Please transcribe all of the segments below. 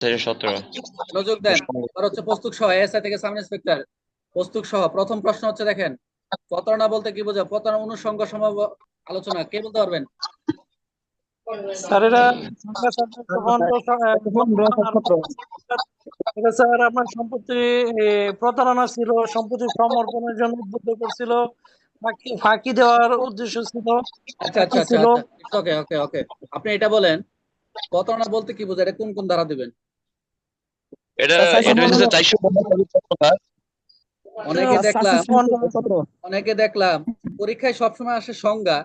থেকে দেন। আর হচ্ছে প্রস্তুক সহ এসআই থেকে সাব ইন্সপেক্টর। প্রস্তুক সহ প্রথম প্রশ্ন হচ্ছে দেখেন প্রতারণা বলতে কি বোঝায়? প্রতারণা অনুষঙ্গ সম্ভাব্য আলোচনা কে বলতে পারবেন? স্যার আপনার সম্পত্তি প্রতারণা ছিল সম্পত্তি সমর্পণের জন্য উদ্বুদ্ধ করছিল ফাঁকি ফাঁকি দেওয়ার উদ্দেশ্য ছিল আচ্ছা আচ্ছা আচ্ছা ওকে ওকে ওকে আপনি এটা বলেন প্রতারণা বলতে কি বোঝায়? এটা কোন কোন ধারা দিবেন? এটা স্যার, এটা হচ্ছে চারশো অনেকে দেখলাম। অনেকে দেখলাম পরীক্ষায় সবসময় আসে সংজ্ঞা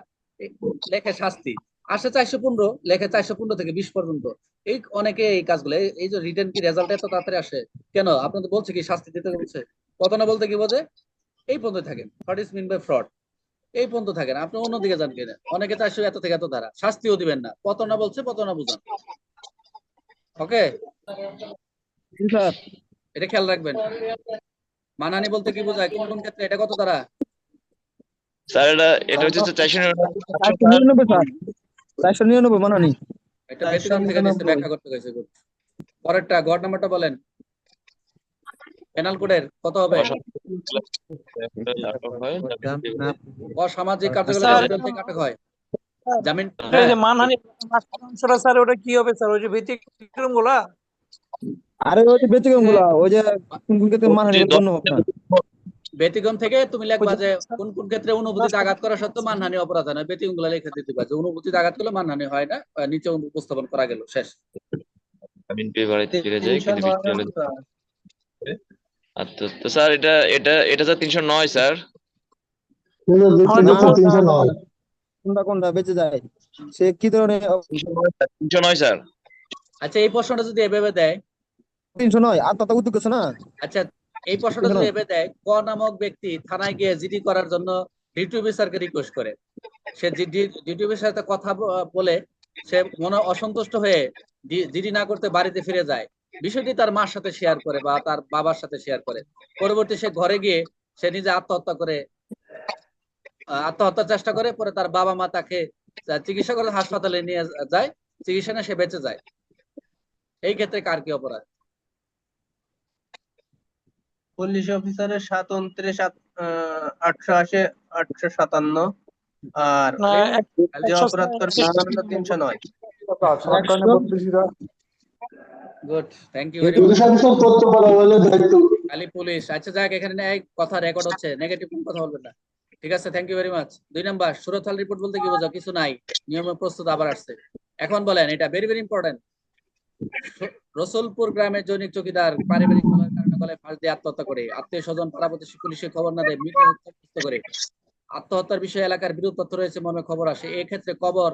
লেখে শাস্তি। আসে চারশো পনেরো লেখে চারশো পনেরো থেকে বিশ পর্যন্ত। এই অনেকে এই কাজগুলো এই- এই যে রিটার্ন কি রেজাল্ট এত তাড়াতাড়ি আসে? কেন? আপনাদের বলছে কি শাস্তি দিতে বলছে প্রতারণা বলতে কি বোঝে? এই পর্যন্ত থাকেন। What is mean by fraud এই পর্যন্ত থাকেন। আপনি অন্যদিকে যান কিনা। অনেকে চারশো এত থেকে এত ধারা শাস্তিও দিবেন না। প্রতারণা বলছে প্রতারণা বুঝান। ওকে এটা খেয়াল রাখবেন মানানি বলতে কি বোঝায় কোন কোন ক্ষেত্রে এটা কত দ্বারা স্যার এটা এটা হচ্ছে চারশো চারশো নিরানব্বই স্যার চারশো নিরানব্বই মানানি এটা ব্যতিক্রম থেকে দিচ্ছে ব্যাখ্যা করতে গেছে. পরেরটা গড় নাম্বারটা বলেন পেনাল কোডের কত হবে অসামাজিক কার্যকলাপ থেকে আটক হয় জামিন এই যে মানহানি স্যার ওটা কি হবে স্যার ওই যে ব্যতিক্রমগুলা আরে ওই যে ব্যতিক্রমগুলা ওই যে কোন কোন ক্ষেত্রে মানানি গণ্য হবে না ব্যতিক্রম থেকে তুমি লিখবা যে কোন কোন ক্ষেত্রে অনুভূতিতে আঘাত করা সত্ত্বেও মানহানি অপরাধ হয় না। ব্যতিক্রমগুলা লিখে দিতে পারবে অনুভূতিতে আঘাত করলে মানহানি হয় না নিচে উপস্থাপন করা গেল শেষ। বাড়িতে ফিরে কিন্তু বৃষ্টি আচ্ছা তো স্যার এটা এটা এটা স্যার তিনশো নয় স্যার। তিনশো নয়। কোনটা কোনটা বেঁচে যায়? সে কি ধরনের তিনশো নয় স্যার। আচ্ছা এই প্রশ্নটা যদি এভাবে দেয় তিনশো নয় উদ্যোগ না? আচ্ছা এই প্রশ্নটা এভাবে দেয়, ক নামক ব্যক্তি থানায় গিয়ে জিডি করার জন্য রিকোয়েস্ট করে। সে সাথে কথা বলে সে মনে অসন্তুষ্ট হয়ে জিডি না করতে বাড়িতে ফিরে যায়। বিষয়টি তার মার সাথে শেয়ার করে বা তার বাবার সাথে শেয়ার করে। পরবর্তী সে ঘরে গিয়ে সে নিজে আত্মহত্যা করে আত্মহত্যার চেষ্টা করে, পরে তার বাবা মা তাকে চিকিৎসা করে হাসপাতালে নিয়ে যায়, চিকিৎসা সে বেঁচে যায়। এই ক্ষেত্রে কার কি অপরাধ? পুলিশ অফিসারের সাত উনত্রিশ আটশো আশি আটশো সাতান্ন। আর যে অপরাধ করবে তিনশো নয়। গুড থ্যাংক ইউ খালি পুলিশ। আচ্ছা যাক এখানে এই কথা রেকর্ড হচ্ছে। নেগেটিভ কোন কথা বলবেন না। ঠিক আছে থ্যাংক ইউ ভেরি মাচ দুই নাম্বার সুরতহাল রিপোর্ট বলতে কি বোঝাও? কিছু নাই। নিয়মে প্রস্তুত আবার আসছে। এখন বলেন এটা ভেরি ভেরি ইম্পর্টেন্ট রসুলপুর গ্রামে জৈনিক চৌকিদার পারিবারিক কলহের কারণে গলায় ফাঁস দিয়ে আত্মহত্যা করে। আত্মীয় স্বজন পাড়া প্রতিবেশী পুলিশে খবর না দেয় মৃত হত্যা করে। আত্মহত্যার বিষয়ে এলাকার বিরোধ তথ্য রয়েছে মর্মে খবর আসে। এই ক্ষেত্রে কবর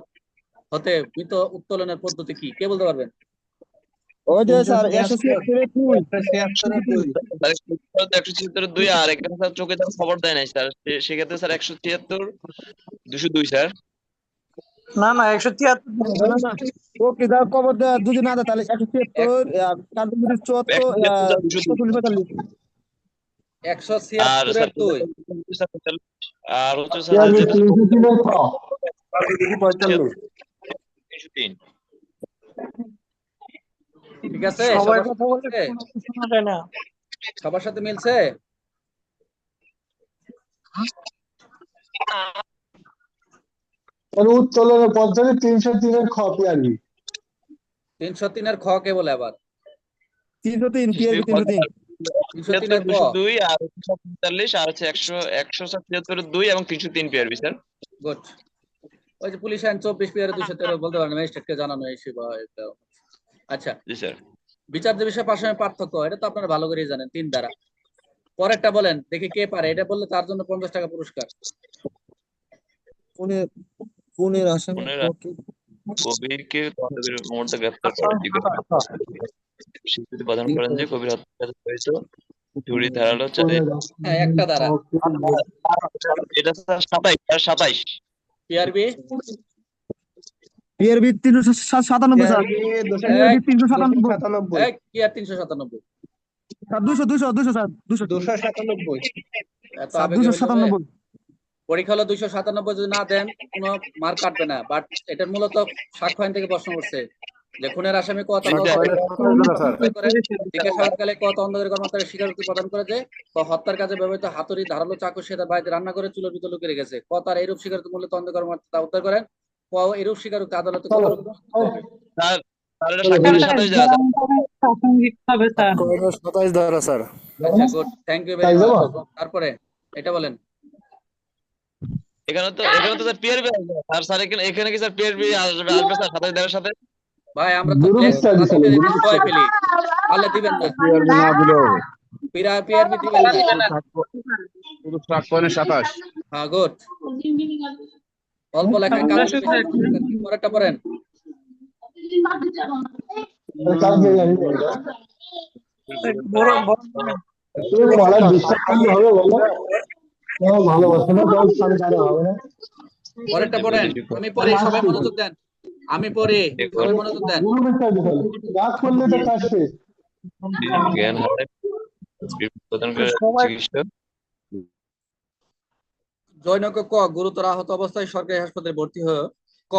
হতে মৃত উত্তোলনের পদ্ধতি কি? কে বলতে পারবেন? ওই যে স্যার একশো ছিয়াত্তর দুই আর এখানে স্যার চোখে খবর দেয় নাই স্যার। সেক্ষেত্রে স্যার একশো ছিয়াত্তর দুশো দুই স্যার। না না একশো তিয়াত্তর কবর যদি না তাহলে একশো কার্যকরী চুয়াত্তর একশো ছিয়াত্তর, আর ঠিক আছে সবার সাথে- কোনো উত্তোলনের পদ্ধতি তিনশো তিনের আর কি? তিনশো তিনের খ কে বলে আবার? তিনশো তিন পিআরবি তিনশো তিন? দুই আর হচ্ছে পঁয়তাল্লিশ আর হচ্ছে একশো একশো ছিয়াত্তরের দুই এবং তিনশো তিন স্যার গুড। ওই যে পুলিশ আইন চব্বিশ পিয়ারে দুশো তেরো বলতে পারেন ম্যাজিস্ট্রেটকে জানানো আচ্ছা। জি স্যার। বিচার যে বিষয়ে পাশাপাশি পার্থক্য এটা তো আপনারা ভালো করেই জানেন তিন দ্বারা পরেরটা বলেন দেখি কে পারে এটা বললে তার জন্য পঞ্চাশ টাকা পুরস্কার। পুনের পুনের আসামি কবিরকে মুহূর্তে গ্রেফতার স্বীকৃতি প্রদান করেন যে কবির হত্যা হয়েছে। চুরি ধারালো চালে হ্যাঁ একটা দ্বারা এটা স্যার সাতাইশ স্যার সাতাইশ। পিআরবি? পিআরবি তিনশো সাতানব্বই স্যার। তিনশো সাতানব্বই। কি আর তিনশো সাতানব্বই। স্যার দুশো দুশো দুশো স্যার দুশো। দুশো সাতানব্বই। দুশো সাতানব্বই। পরীক্ষা হলো দুইশো সাতানব্বই যদি না দেন কোনো মার্ক কাটবে না বাট এটার মূলত সাক্ষ্য আইন থেকে প্রশ্ন করছে যে খুনের আসামি ক সাতাশ করে জিজ্ঞাসাবাদকালে ক তদন্তকারী কর্মকর্তা স্বীকারোক্তি প্রদান করে যে ক হত্যার কাজে ব্যবহৃত হাতুড়ি ধারালো চাকু সে তার বাড়িতে রান্না করে চুলোর ভিতর লুকিয়ে রেখেছে ক তার এইরূপ স্বীকারোক্তি মূল্যে তদন্ত কর্মকর্তা তা উদ্ধার করেন ক এরূপ স্বীকারোক্তি আদালতে আচ্ছা তারপরে এটা বলেন এখানে তো এখানে তো স্যার পিআরবি আসবে স্যার স্যার এখানে এখানে কি স্যার পিআরবি আসবে? আসবে স্যার সাতাশ দেওয়ার সাথে? ভাই আমরা তো গুরু মিস্টার দিছে, গুরু ছয় ফেলি তাহলে দিবেন না না দিলেও পিরা পিআরবি দিবেন না। শুধু সাতাশ সাতাশ। হ্যাঁ গুড। অল্প লেখায় কাজ পরেরটা পড়েন। বড় বড় তুমি বলা বিশ্বাস হবে বলো। ভালোবাসে না হবে না? পরেরটা পড়েন। আমি পড়ি সবাই মনোযোগ দেন। আমি পড়ি সবাই মনোযোগ দেন। গুরু মিস্টার দিছে রাগ করলে তো কাজ শেষ। জ্ঞান হারায়। প্রদান করে সবাই- জয়নক ক গুরুতর আহত অবস্থায় সরকারি হাসপাতালে ভর্তি হয়ে ক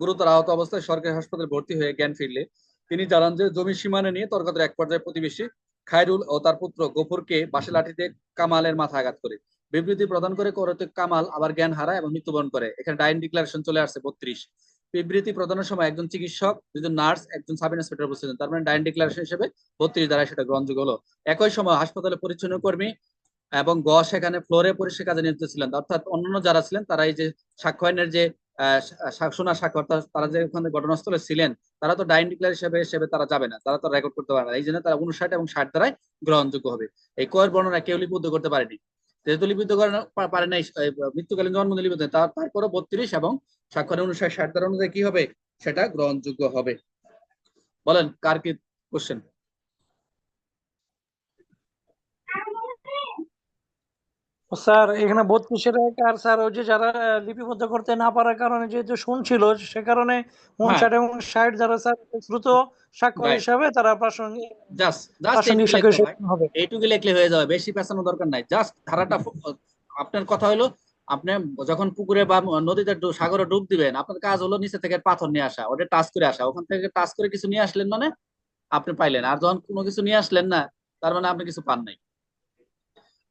গুরুতর আহত অবস্থায় সরকারি হাসপাতালে ভর্তি হয়ে জ্ঞান ফিরলে। তিনি জানান যে জমির সীমানা নিয়ে তর্কাতের এক পর্যায়ে প্রতিবেশী খায়রুল ও তার পুত্র গফুরকে বাসে লাঠিতে কামালের মাথা আঘাত করে। বিবৃতি প্রদান করে করতে কামাল আবার জ্ঞান হারায় এবং মৃত্যুবরণ করে। এখানে ডাইন ডিক্লারেশন চলে আসছে বত্রিশ। বিবৃতি প্রদানের সময় একজন চিকিৎসক দুজন নার্স একজন সাব ইন্সপেক্টর উপস্থিত তার মানে ডাইন ডিক্লারেশন হিসেবে বত্রিশ দ্বারা সেটা গ্রহণযোগ্য হলো। একই সময় হাসপাতালে পরিচ্ছন্ন কর্মী এবং গ সেখানে ফ্লোরে পরিষ্কার কাজে নিয়োজিত ছিলেন। অর্থাৎ অন্যান্য যারা ছিলেন তারা এই যে সাক্ষ্যয়নের যে আহ, সা- শোনা সাক্ষ্য অর্থাৎ তারা যে ওখানে ঘটনাস্থলে ছিলেন তারা তো ডাইন ডিক্লার হিসেবে হিসেবে তারা যাবে না। তারা তো রেকর্ড করতে পারে না। এই জন্য তারা উনষাট এবং ষাট দ্বারাই গ্রহণযোগ্য হবে। এই কয়ের বর্ণনা কেউ লিপিবদ্ধ করতে পারেনি। লিপিবদ্ধ করে পারে নাই মৃত্যুকালীন জন্ম লিপিবদ্ধ তার তারপরে বত্রিশ এবং স্বাক্ষরের অনুসারে ষাট দ্বারা অনুযায়ী কি হবে? সেটা গ্রহণযোগ্য হবে। বলেন, কার কি কোশ্চেন স্যার এখানে বত্রিশের এক আর স্যার? ওই যে যারা লিপিবদ্ধ করতে না পারার কারণে যেহেতু শুনছিল সে কারণে উনষাট এবং ষাট যারা স্যার দ্রুত স্বাক্ষর হিসাবে তারা প্রাসঙ্গিক এইটুকু লিখলে হয়ে। যাবে বেশি পেছানো দরকার নাই। জাস্ট ধারাটা আপনার কথা হলো আপনি যখন পুকুরে বা নদীতে সাগরে ডুব দিবেন আপনার কাজ হলো নিচে থেকে পাথর নিয়ে আসা ওটা টাচ করে আসা। ওখান থেকে টাচ করে কিছু নিয়ে আসলেন মানে আপনি পাইলেন। আর যখন কোনো কিছু নিয়ে আসলেন না তার মানে আপনি কিছু পান নাই।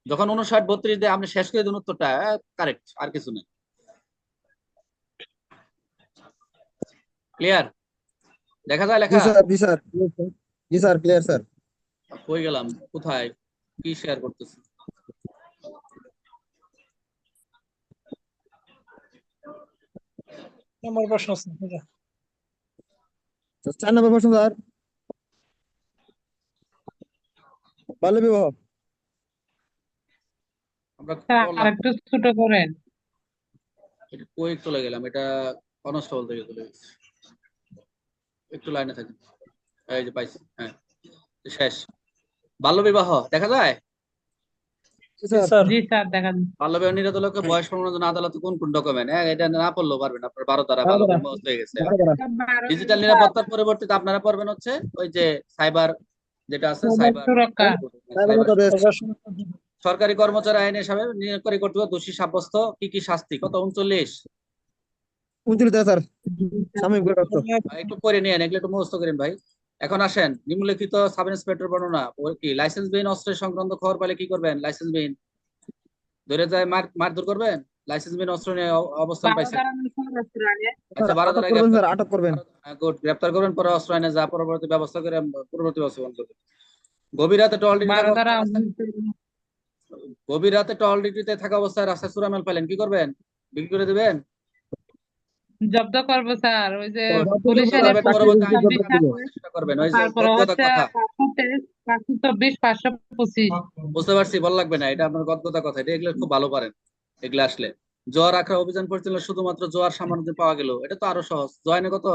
যখন উনষাট বত্রিশ দিয়ে আপনি শেষ করে দিন উত্তরটা কারেক্ট আর কিছু নেই। ক্লিয়ার দেখা যায় জি লেখা স্যার জি স্যার। জি স্যার ক্লিয়ার স্যার। কই গেলাম? কোথায়? কি শেয়ার করতেছি? নম্বর প্রশ্ন স্যার চার নম্বর প্রশ্ন স্যার। বাল্য বিবাহ আমরা আরেকটু ছোট করেন। এটা কই চলে গেলাম। এটা কনস্টেবল থেকে চলে গেছে। একটু লাইনে থাকেন। এই যে পাইছি হ্যাঁ। শেষ। বাল্য বিবাহ দেখা যায়? জি স্যার। স্যার জি স্যার দেখান বাল্য বিবাহ নিরত বয়স প্রমাণের জন্য আদালতে কোন কোন ডকুমেন্ট হ্যাঁ এটা না পড়লেও পারবেন আপনার। বারো দ্বারা বাল্য বিবাহ হয়ে গেছে। ডিজিটাল নিরাপত্তার পরিবর্তিতে আপনারা পড়বেন হচ্ছে ওই যে সাইবার যেটা আছে সাইবার সুরক্ষা। সাইবার মতো সরকারি কর্মচারী আইন হিসাবে নিয়োগকারী কর্তৃপক্ষ দোষী সাব্যস্ত। কি কি শাস্তি? কত? উনচল্লিশ। একটু করে নিয়ে এগুলো একটু মুখস্থ করেন ভাই। এখন আসেন নিম্নলিখিত সাব ইন্সপেক্টর বর্ণনা কি লাইসেন্স বিহীন অস্ত্রের সংক্রান্ত খবর পেলে কি করবেন? লাইসেন্স বিহীন ধরে যায় মার মারধর করবেন? লাইসেন্স বিহীন অস্ত্র নিয়ে অবস্থান পাইছেন। আচ্ছা বারো আটক করবেন আটক করবেন। গুড গ্রেপ্তার করবেন পরে অস্ত্র আইনে যা পরবর্তী ব্যবস্থা করে পরবর্তী ব্যবস্থা গ্রহণ করবেন। গভীর রাতে টহল গভীর রাতে টহল ডিউটিতে থাকা অবস্থায় রাস্তায় চুরামেল পেলেন কি করবেন? বিক্রি করে দিবেন? জব্দ করব স্যার। ওই যে পুলিশের করবেন। ওই যে বুঝতে পারছি ভালো লাগবে না এটা আপনার গদগদা কথা। এটা এগুলো খুব ভালো পারেন এগুলো আসলে। জোয়ার আখড়া অভিযান পরিচালনা শুধুমাত্র জোয়ার সামান্য পাওয়া গেল এটা তো আরও সহজ। জয় জয়নে কত?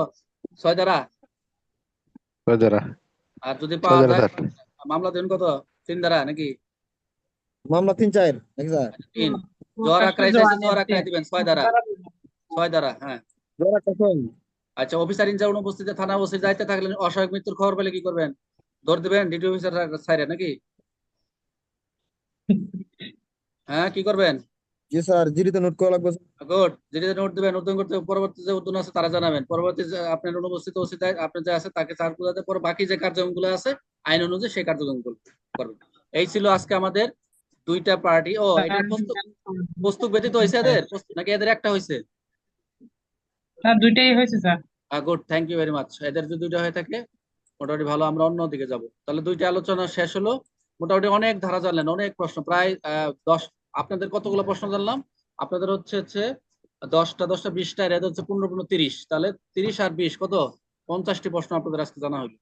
ছয় দ্বারা আর যদি পাওয়া যায় মামলা দেন কত? তিন দ্বারা নাকি? মামলা তিন চার নাকি স্যার তিন জোয়ার আখড়াই চাইছে জোয়ার দিবেন ছয় দ্বারা ছয় দ্বারা হ্যাঁ। জ্বর আচ্ছা অফিসার ইনচার্জ থানা বসে যাইতে থাকলেন অসহায়ক মৃত্যুর খবর পেলে কি করবেন? দৌড় দিবেন ডিউটি অফিসার সাইরে নাকি? হ্যাঁ কি করবেন? জি স্যার জিডিতে নোট করা লাগবে। গুড যেটা নোট দিবেন। নতুন করতে পরবর্তী যে উদ্যোগ আছে তারা জানাবেন। পরবর্তী যে আপনার অনুপস্থিত আপনি যে আছে তাকে চার বোঝাতে পর বাকি যে কার্যক্রমগুলো আছে আইন অনুযায়ী সেই কার্যক্রমগুলো করবেন। এই ছিল আজকে আমাদের দুইটা পার্টি ও এটা পুস্তক পুস্তক ব্যতীত হয়েছে এদের? নাকি এদের একটা হয়েছে? স্যার দুইটাই হয়েছে sir. Good thank you very much এদের যদি দুইটা হয়ে থাকে মোটামুটি ভালো আমরা অন্য দিকে যাব। তাহলে দুইটা আলোচনা শেষ হলো। মোটামুটি অনেক ধারা জানলেন অনেক প্রশ্ন। প্রায় দশ আপনাদের কতগুলো প্রশ্ন জানলাম? আপনাদের হচ্ছে হচ্ছে দশটা দশটা বিশটা এর হচ্ছে পনেরো পনেরো তিরিশ। তাহলে তিরিশ আর বিশ কত? পঞ্চাশটি প্রশ্ন আপনাদের আজকে জানা হলো।